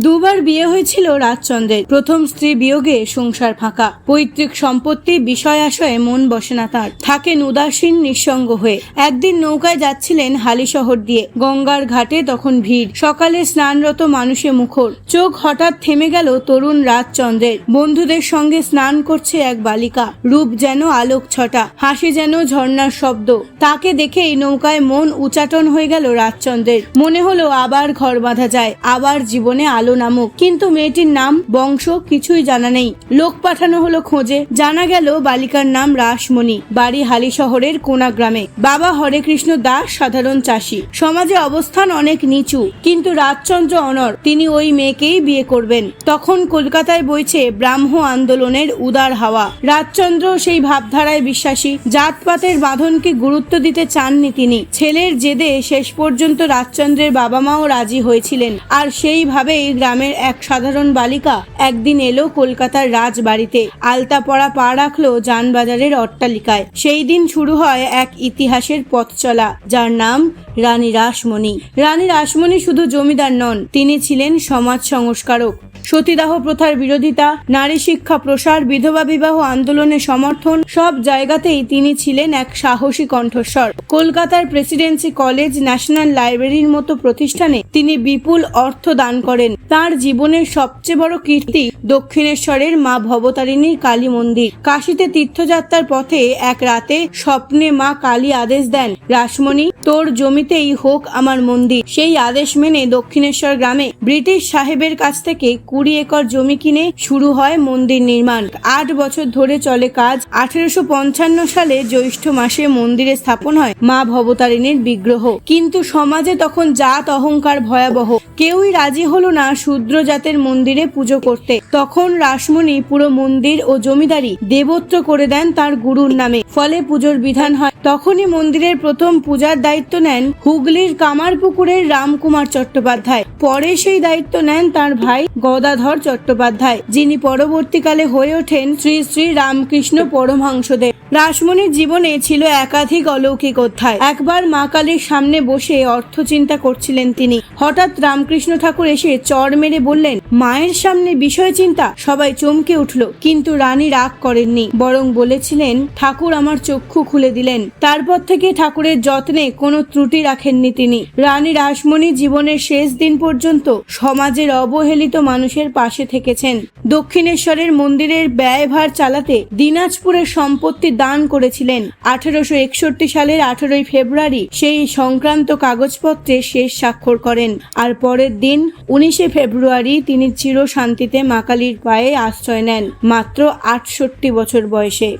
দুবার বিয়ে হয়েছিল রাজচন্দ্রের। প্রথম স্ত্রী বিয়োগে সংসার ফাঁকা। পৈতৃক সম্পত্তি বিষয় আশয়ে মন বসে না তার। থাকেন উদাসীন নিঃসঙ্গ হয়ে। একদিন নৌকায় যাচ্ছিলেন হালিশহর দিয়ে। গঙ্গার ঘাটে তখন ভিড়। সকালে স্নানরত মানুষে মুখর। চোখ হঠাৎ থেমে গেল তরুণ রাজচন্দ্রের। বন্ধুদের সঙ্গে স্নান করছে এক বালিকা। রূপ যেন আলোক ছটা। হাসি যেন ঝর্ণার শব্দ। তাকে দেখেই নৌকায় মন উচাটন হয়ে গেল রাজচন্দ্রের। মনে হলো আবার ঘর বাঁধা যায়। আবার জীবনে আলো নামুক। কিন্তু মেয়েটির নাম, বংশ কিছুই জানা নেই। লোক পাঠানো হলো খোঁজে। জানা গেল বালিকার নাম রাসমণি। বাড়ি হালি শহরের কোনা গ্রামে। বাবা হরে কৃষ্ণ দাস, সাধারণ চাষি। সমাজে অবস্থান অনেক নিচু। কিন্তু রাজচন্দ্র অনর, তিনি ওই মেয়েকেই বিয়ে করবেন। তখন কলকাতায় বইছে ব্রাহ্ম আন্দোলনের উদার হাওয়া। রাজচন্দ্র সেই ভাবধারায় বিশ্বাসী। জাতপাতের বাঁধনকে গুরুত্ব দিতে চাননি তিনি। ছেলের জেদে শেষ পর্যন্ত রাজচন্দ্রের বাবা মাও রাজি হয়েছিলেন। আর সেইভাবেই গ্রামের এক সাধারণ বালিকা একদিন এলো কলকাতার রাজবাড়িতে। আলতা পড়া পা রাখল যানবাজারের অট্টালিকায়। সেই দিন শুরু হয় এক ইতিহাসের পথ চলা, যার নাম রানী রাসমণি। রানী রাসমণি শুধু জমিদার নন, তিনি ছিলেন সমাজ সংস্কারক। সতীদাহ প্রথার বিরোধিতা, নারী শিক্ষা প্রসার, বিধবা বিবাহ আন্দোলনের সমর্থন, সব জায়গাতেই তিনি ছিলেন এক সাহসী কণ্ঠস্বর। কলকাতার প্রেসিডেন্সি কলেজ ন্যাশনাল লাইব্রেরির মতো প্রতিষ্ঠানে তিনি বিপুল অর্থ দান করেন। তার জীবনের সবচেয়ে বড় কীর্তি দক্ষিণেশ্বরের মা ভবতারিণীর কালী মন্দির। কাশীতে তীর্থযাত্রার পথে এক রাতে স্বপ্নে মা কালী আদেশ দেন, রাসমণি, তোর জমিতেই হোক আমার মন্দির। সেই আদেশ মেনে দক্ষিণেশ্বর গ্রামে ব্রিটিশ সাহেবের কাছ থেকে কুড়ি একর জমি কিনে শুরু হয় মন্দির নির্মাণ। আট বছর ধরে চলে কাজ। আঠেরোশো পঞ্চান্ন সালে জ্যৈষ্ঠ মাসে মন্দিরে স্থাপন হয় মা ভবতারিণীর বিগ্রহ। কিন্তু সমাজে তখন জাত অহংকার ভয়াবহ। কেউই রাজি হলো না শূদ্র জাতের মন্দিরে পুজো করতে। তখন রাসমণি পুরো মন্দির ও জমিদারি দেবত্র করে দেন তার গুরুর নামে। ফলে পুজোর বিধান হয়। তখনই মন্দিরের প্রথম পূজার দায়িত্ব নেন হুগলির কামারপুকুরের রামকুমার চট্টোপাধ্যায়। পরে সেই দায়িত্ব নেন তার ভাই গদাধর চট্টোপাধ্যায় যিনি পরবর্তীকালে হয়ে ওঠেন শ্রী শ্রী রামকৃষ্ণ পরমহংসদেব। রাসমণির জীবনে ছিল একাধিক অলৌকিক অধ্যায়। একবার মা কালীর সামনে বসে অর্থ চিন্তা করছিলেন তিনি। হঠাৎ রামকৃষ্ণ ঠাকুর এসে চড় মেরে বললেন, মায়ের সামনে বিষয় চিন্তা? সবাই চমকে উঠল, কিন্তু রানী রাগ করেননি, বরং বলেছিলেন, ঠাকুর আমার চক্ষু খুলে দিলেন। তারপর থেকে ঠাকুরের যত্নে কোনো ত্রুটি রাখেননি তিনি। রানী রাসমণি জীবনের শেষ দিন পর্যন্ত সমাজের অবহেলিত মানুষের পাশে থেকেছেন। দক্ষিণেশ্বরের মন্দিরের ব্যয়ভার চালাতে দিনাজপুরের সম্পত্তি দান করেছিলেন। আঠারোশো একষট্টি সালের আঠারোই ফেব্রুয়ারি সেই সংক্রান্ত কাগজপত্রে শেষ স্বাক্ষর করেন। আর পরের দিন, উনিশে ফেব্রুয়ারি তিনি চিরশান্তিতে মা কালীর পায়ে আশ্রয় নেন, মাত্র আটষট্টি বছর বয়সে।